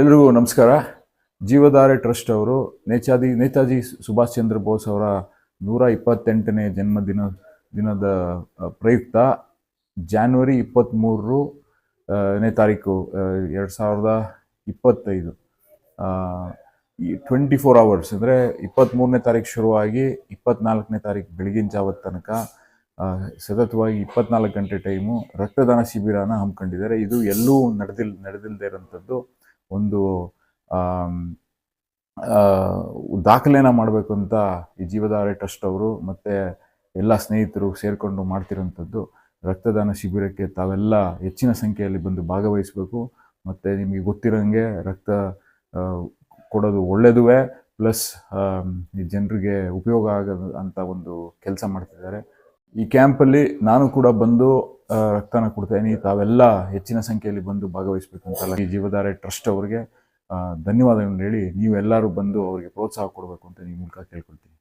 ಎಲ್ರಿಗೂ ನಮಸ್ಕಾರ. ಜೀವಧಾರೆ ಟ್ರಸ್ಟ್ ಅವರು ನೇತಾಜಿ ನೇತಾಜಿ ಸುಭಾಷ್ ಚಂದ್ರ ಬೋಸ್ ಅವರ ನೂರ ಇಪ್ಪತ್ತೆಂಟನೇ ಜನ್ಮದಿನ, ದಿನದ ಪ್ರಯುಕ್ತ ಜಾನ್ವರಿ ಇಪ್ಪತ್ತ್ಮೂರರು ನೇ ತಾರೀಕು ಎರಡು ಸಾವಿರದ ಇಪ್ಪತ್ತೈದು. ಈ ಟ್ವೆಂಟಿ ಫೋರ್ ಅವರ್ಸ್ ಅಂದರೆ ಇಪ್ಪತ್ತ್ಮೂರನೇ ತಾರೀಕು ಶುರುವಾಗಿ ಇಪ್ಪತ್ನಾಲ್ಕನೇ ತಾರೀಕು ಬೆಳಗಿನ ಜಾವದ ತನಕ ಸತತವಾಗಿ ಇಪ್ಪತ್ನಾಲ್ಕು ಗಂಟೆ ಟೈಮು ರಕ್ತದಾನ ಶಿಬಿರನ ಹಮ್ಮಿಕೊಂಡಿದ್ದಾರೆ. ಇದು ಎಲ್ಲೂ ನಡೆದಿಲ್ ನಡೆದಿಲ್ಲದೆ ಇರೋಂಥದ್ದು. ಒಂದು ದಾಖಲೆನ ಮಾಡಬೇಕು ಅಂತ ಈ ಜೀವಧಾರೆ ಟ್ರಸ್ಟ್ ಅವರು ಮತ್ತು ಎಲ್ಲ ಸ್ನೇಹಿತರು ಸೇರಿಕೊಂಡು ಮಾಡ್ತಿರೋಂಥದ್ದು, ರಕ್ತದಾನ ಶಿಬಿರಕ್ಕೆ ತಾವೆಲ್ಲ ಹೆಚ್ಚಿನ ಸಂಖ್ಯೆಯಲ್ಲಿ ಬಂದು ಭಾಗವಹಿಸಬೇಕು. ಮತ್ತು ನಿಮಗೆ ಗೊತ್ತಿರೋಂಗೆ ರಕ್ತ ಕೊಡೋದು ಒಳ್ಳೆಯದುವೆ ಪ್ಲಸ್ ಈ ಜನರಿಗೆ ಉಪಯೋಗ ಆಗೋದು ಅಂತ ಒಂದು ಕೆಲಸ ಮಾಡ್ತಿದ್ದಾರೆ. ಈ ಕ್ಯಾಂಪಲ್ಲಿ ನಾನು ಕೂಡ ಬಂದು ರಕ್ತನ ಇದೀನಿ ತಾವೆಲ್ಲ ಹೆಚ್ಚಿನ ಸಂಖ್ಯೆಯಲ್ಲಿ ಬಂದು ಭಾಗವಹಿಸಬೇಕು ಅಂತ ಈ ಜೀವಧಾರೆ ಟ್ರಸ್ಟ್ ಅವರಿಗೆ ಧನ್ಯವಾದಗಳನ್ನು ಹೇಳಿ ನೀವೆಲ್ಲರೂ ಬಂದು ಅವರಿಗೆ ಪ್ರೋತ್ಸಾಹ ಕೊಡಬೇಕು ಅಂತ ನಿಮ್ಮ ಮೂಲಕ ಕೇಳ್ಕೊಳ್ತೀನಿ.